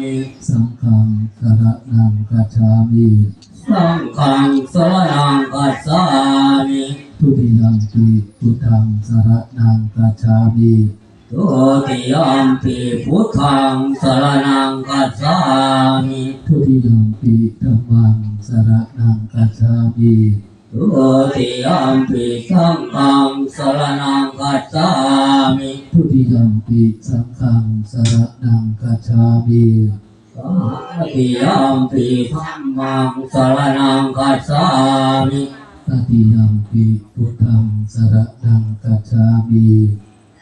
มิสังฆังสรณังคัจฉามิสังฆังสรณังคัจฉามิทุติยัมปิพุทธังสรณังคัจฉามิทุติยมปีพุทธังสรณังคัจฉามิทุติยัมปิธัมมังสรณังคัจฉามิ ทุติยมปีสังฆังสรณังคัจฉามิทุติยัมปิสังฆังสรณังคัจฉามิตติยมปีธัมมังสรณังคัจฉามิตติยัมปิพุทธังสรณังคัจฉามิ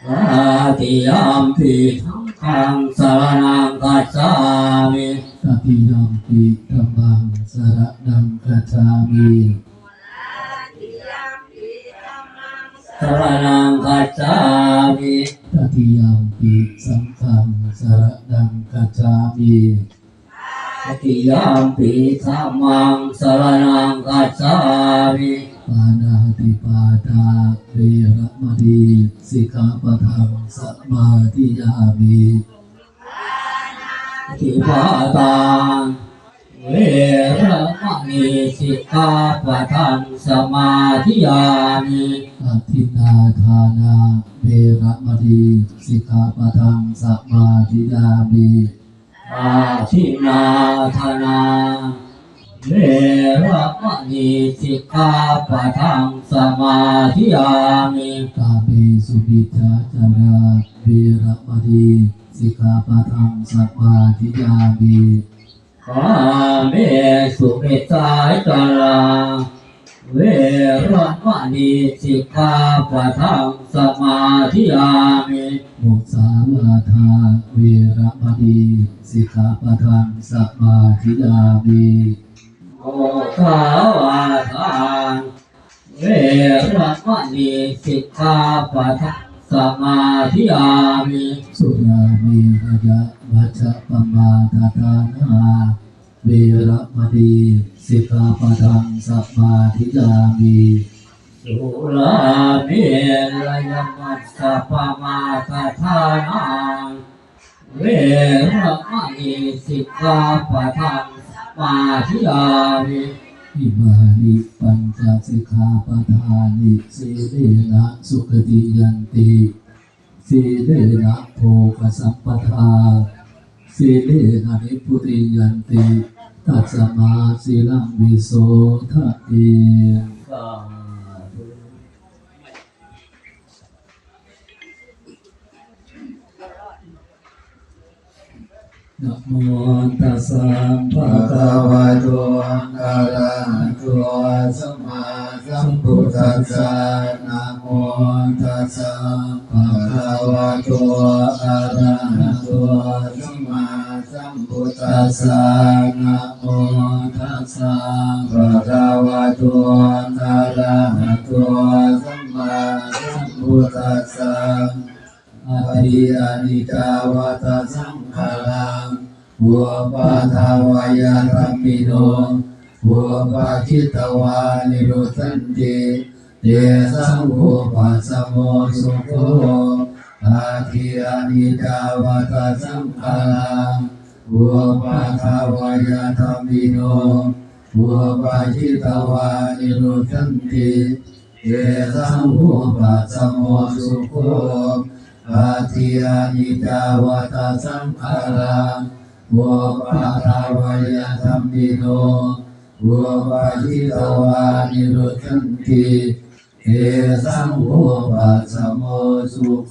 ตติยมปีธัมมังสรณังคัจฉามิตติยัมปิธัมมังสรณังคัจฉามิ สรณังคัจฉามิตติยัมปิสังฆังสรณังคัจฉามิตติยมปีธัมมังสรณังคัจฉามิปานาติปาตาเวระมณีสิกขาปะทังสมาธิยามิทิปาตา เวระมณีสิกขาปะทังสมาธิยามิอาทินนาทานาเวระมณีสิกขาปะทังสมาธิยามิอาทินนาธนาเวระมณีสิกขาปะทังสมาธิยามิกาเมสุมิจาจาราเวระมณีสิกขาปะทังสมาธิยามิ กาเมสุมิตาจาราเวระมณีสิกขาปะทังสมาธิยามิมุสาวาทาเวระมณีสิกขาปะทังสมาธิยามิโอทาวาทานเวระมณีสิกขาปะทังสมาธิยามิสุราเมรยะวัชปมาทาทานา เวรมณีสิกขาปทังสัมาธิยามิสุราเมรยมัสสะปมาทาทานาเวรมณีสิกขาปทังสมาธิยามิอิมานิปัญจสิกขาปทานิสีเลนะสุขติยันติสีเลนะโภคสัมปทา สีเลนะนิพุติยันติตัสมาสีลังวิโสทะเอสาธุนะโมตัสสะภะคะวะโตอะระหะโตสัมมาสัมพุทธัสสะนะโมตัสสะภะคะวะโตอะระหะโตสัมมา มพุทธัสสะนะโมตัสสะภะคะวะโตอะระหะโตสัมมาสัมพุทธัสสะอะริยนิกาวตาสังฆารังวัวปาทาวายาธรรมิโนวัวปาคิตวานิโรธันติเตสังโฆปัสสโมสุโขอาทิยนิกาวตาสังฆารัง วัวปาทาวายาธรรมิโนวัวปาคิตวานิโรธันติเตสังโฆปัสสโมสุโขอาทิยานิกาวตาสังขารังวัวปะทาวายาธรรมิโนวัวปะจิตวานิโรธันติเอสังโฆปัสสโมสุโ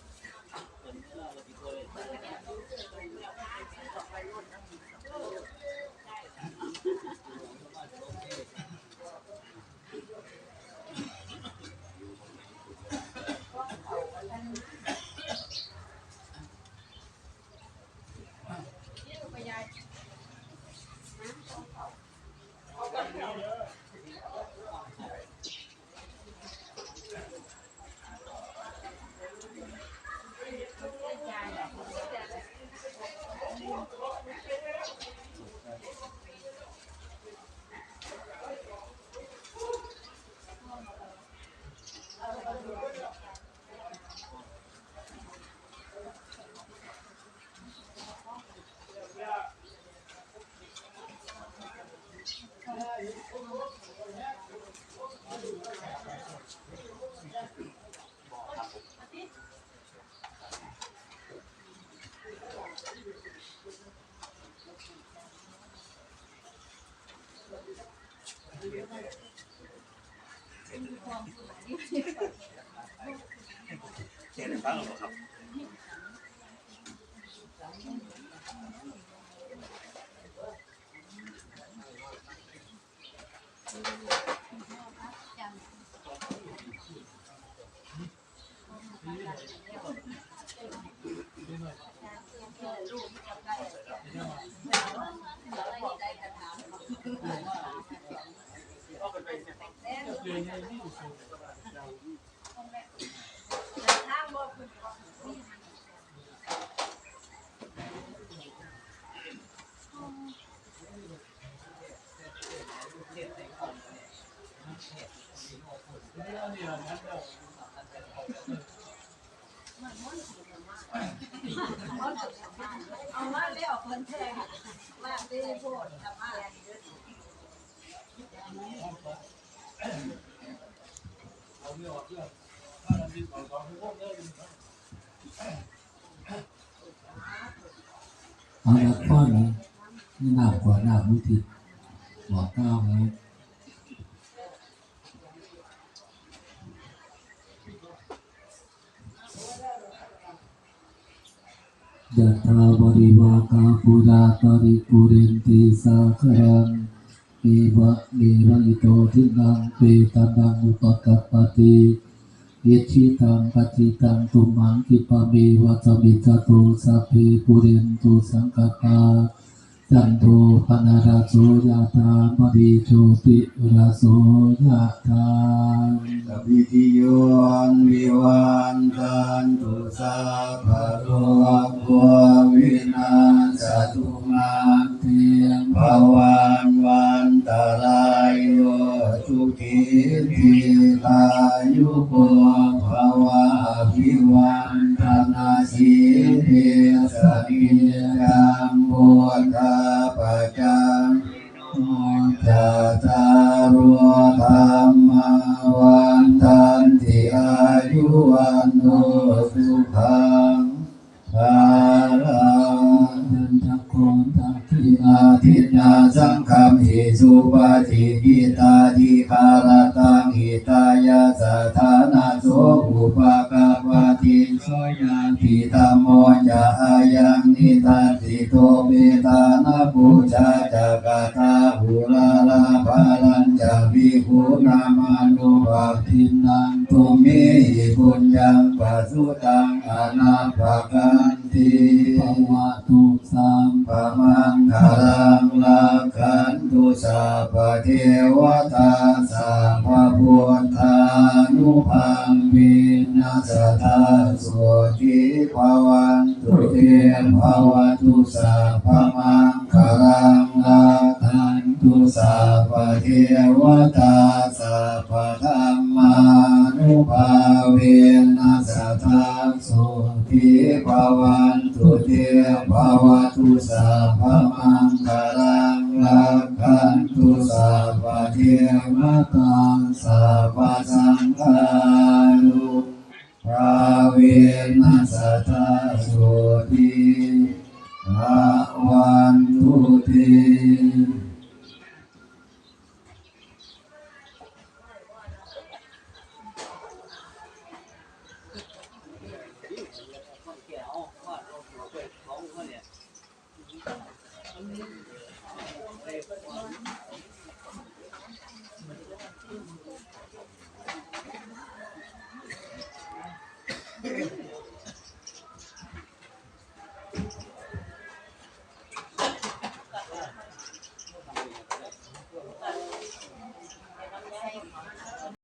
ขเเอามาเลี้ยวคนแทงมาตีโพดทำมา เอาละก้อนนะนี่หน้าขวาหน้ามุทิบอกก้าวแล้วยะถาวริวากาปุราปริปุเรนติสาครัง เอวะเมวะอิโตทินังเปตานังอุปกัปปติเยชิตังปฏิตังตุมังคิปะเมวะจมิจตุสัพเพปุเรนตุสังกปาจันโทปนาราโสยะธามณิโชติราโสยะธาสัพพิติโยอันวิวันตันตุสัพพะโลกวิน นังโพธาปจังจัตตารโอธรรมวันตันติอายุวันโนสุขังภาลังนันทโกนทักขิอาทิตนาสังฆมหิสุปฏิกิตาทิคารตังหิตายาสถานาโสอุปา ยาทิธรรมโมจะอายังนิทัสสิโตเมตานาปุชาจักตาหุลาลาภาลันจะวิภูนามานุภาทินังตุมิปุญญังปัสสุตังอนาภกันติภวตุสัมปมังคารังลาคัน ตุสัพพะเทวตาสัพพะพุทธานุภามินัสสทาโสติภาวันตุเตภาวตุสัพมังคารังลาคันตุสัพพะเทวตาสัพะธรรมานุภาเวนัสสทาโสติภาวันตุเตภาวตุสัพมังคารังลา ขันตุสัพพะเทวตาสัพพะสังฆานุพระเวนัสสทาสุติอา เ